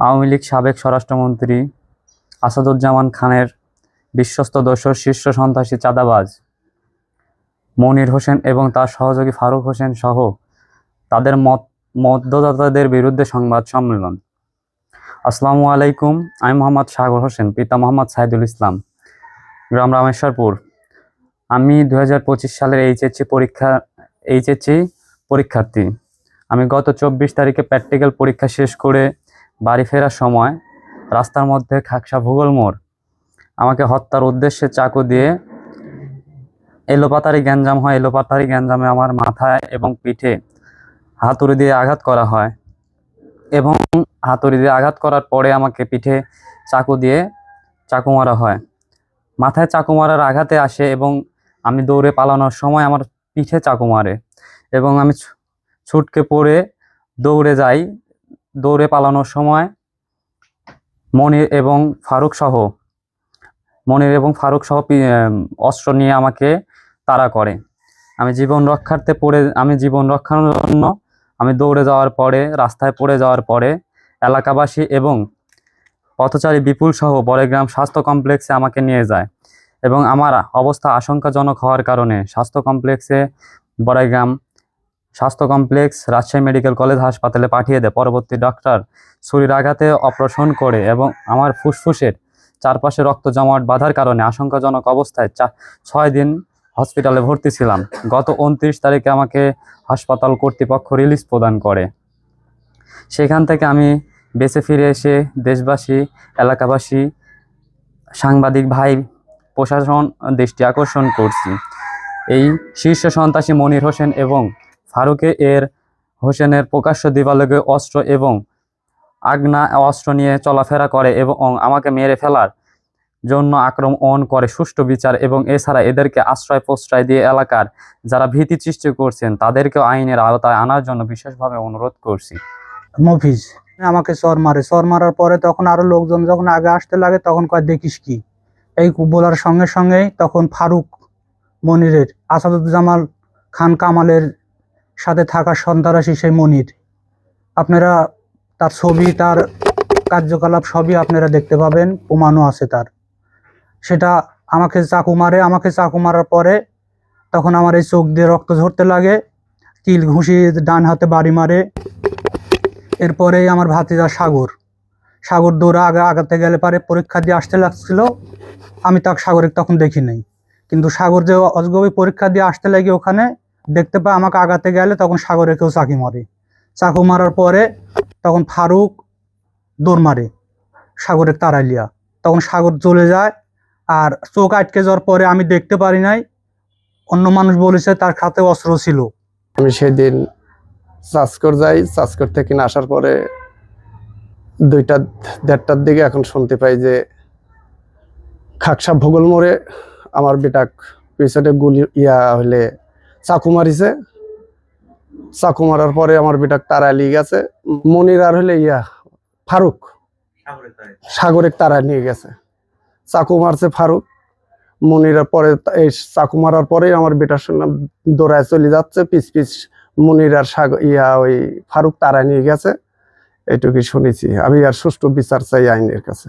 আওয়ামী লীগ সাবেক স্বরাষ্ট্রমন্ত্রী আসাদুজ্জামান খানের বিশ্বস্ত দোসর শীর্ষ সন্ত্রাসী চাঁদাবাজ মনির হোসেন এবং তার সহযোগী ফারুক হোসেন সহ তাদের মত মধ্যদাতাদের বিরুদ্ধে সংবাদ সম্মেলন। আসসালামু আলাইকুম, আমি মোহাম্মদ সাগর হোসেন, পিতা মোহাম্মদ সাইদুল ইসলাম, গ্রাম রামেশ্বরপুর। আমি দু হাজার পঁচিশ সালের এইচএসসি পরীক্ষা এইচএসসি পরীক্ষার্থী। আমি গত চব্বিশ তারিখে প্র্যাকটিক্যাল পরীক্ষা শেষ করে বাড়ি ফেরার সময় রাস্তার মধ্যে খাকসা ভূগোল মোড়। আমাকে হত্যার উদ্দেশ্যে চাকু দিয়ে এলোপাতারি গ্যাঞ্জাম হয়। এলোপাতারি গ্যাঞ্জামে আমার মাথায় এবং পিঠে হাতুড়ি দিয়ে আঘাত করা হয় এবং হাতুড়ি দিয়ে আঘাত করার পরে আমাকে পিঠে চাকু দিয়ে চাকু মারা হয়। মাথায় চাকু মারার আঘাতে আসে এবং আমি দৌড়ে পালানোর সময় আমার পিঠে চাকু মারে এবং আমি ছুটকে পড়ে দৌড়ে যাই দৌড়ে পালানোর সময় মনির এবং ফারুক সহ, মনির এবং ফারুক সহ অস্ত্র নিয়ে আমাকে তাড়া করে। আমি জীবন রক্ষার্থে পড়ে, আমি জীবন রক্ষার জন্য আমি দৌড়ে যাওয়ার পরে, রাস্তায় পড়ে যাওয়ার পরে এলাকাবাসী এবং পথচারী বিপুল সহ বড়গ্রাম স্বাস্থ্য কমপ্লেক্সে আমাকে নিয়ে যায় এবং আমার অবস্থা আশঙ্কাজনক হওয়ার কারণে স্বাস্থ্য কমপ্লেক্সে বড়াইগ্রাম স্বাস্থ্য কমপ্লেক্স, রাজশাহী মেডিকেল কলেজ হাসপাতালে পাঠিয়ে দেয়। পরবর্তী ডক্টর ছুরির আঘাতে অপারেশন করে এবং আমার ফুসফুসের চারপাশে রক্ত জমাট বাঁধার কারণে আশঙ্কাজনক অবস্থায় ছয় দিন হসপিটালে ভর্তি ছিলাম। গত উনত্রিশ তারিখে আমাকে হাসপাতাল কর্তৃপক্ষ রিলিজ প্রদান করে। সেখান থেকে আমি বেঁচে ফিরে এসে দেশবাসী, এলাকাবাসী, সাংবাদিক ভাই, প্রশাসন দৃষ্টি আকর্ষণ করছি। এই শীর্ষ সন্ত্রাসী মনির হোসেন এবং ফারুকে এর হোসেনের প্রকাশ্য দিবালোকে অস্ত্র এবং আগ্না অস্ত্র নিয়ে চলাফেরা করে এবং আমাকে মেরে ফেলার জন্য আক্রমণ করে সুষ্ঠু বিচার এবং এছাড়া এদেরকে আশ্রয় প্রশ্রয় দিয়ে এলাকার যারা ভীতি সৃষ্টি করছেন, তাদেরকেও আইনের আওতায় আনার জন্য বিশেষভাবে অনুরোধ করছি। মফিজ, আমাকে চর মারে। চর মারার পরে তখন আরও লোকজন যখন আগে আসতে লাগে, তখন কয়, দেখিস কি? এই বলার সঙ্গে সঙ্গেই তখন ফারুক মনিরের আসাদুজ্জামাল খান কামালের সাথে থাকা সন্ত্রাসী সেই মনির। আপনারা তার ছবি, তার কার্যকলাপ সবই আপনারা দেখতে পাবেন প্রমাণও আছে তার। সেটা আমাকে চাকু মারে, আমাকে চাকু মারার পরে তখন আমার এই চোখ দিয়ে রক্ত ঝরতে লাগে কিল ঘুষি ডান হাতে বাড়ি মারে। এরপরেই আমার ভাতিজা সাগর। সাগর দৌড়া আগে আগাতে গেলে পারে পরীক্ষা দিয়ে আসতে লাগছিল, আমি তাকে সাগরে তখন দেখি নাই। কিন্তু সাগর যে অজগবি পরীক্ষা দিয়ে আসতে লাগে ওখানে দেখতে পাই আমাকে আগাতে গেলে তখন সাগরে কেউ চাকি মারে। চাকু মারার পরে তখন ফারুক দৌড় মারে সাগরের তারাইলিয়া তখন সাগর চলে যায় আর চোখ আটকে যাওয়ার পরে আমি দেখতে পারি নাই, অন্য মানুষ বলেছে তার খাতে অস্ত্র ছিল। আমি সেদিন চাষকর যাই চাষকর থেকে আসার পরে দুইটা, দেড়টার দিকে এখন শুনতে পাই যে খাকসা ভূগোল মোড়ে আমার বেটাক পিছনে গুলি, ইয়া হলে চাকু মারিছে। চাকু মারার পরে আমার বেটাক তারা নিয়ে গেছে। মনির আর হলে ইয়া, ফারুক। সাগরের তারা নিয়ে গেছে। চাকু মারছে ফারুক। মনিরের পরে এই চাকু মারার পরেই আমার বেটার শুনলাম দৌড়ায় চলে যাচ্ছে। পিস পিস মনির আর সাগ, ইয়া ওই ফারুক তারা নিয়ে গেছে। এইটুকুই শুনেছি। আমি আর সুষ্ঠু বিচার চাই আইনের কাছে।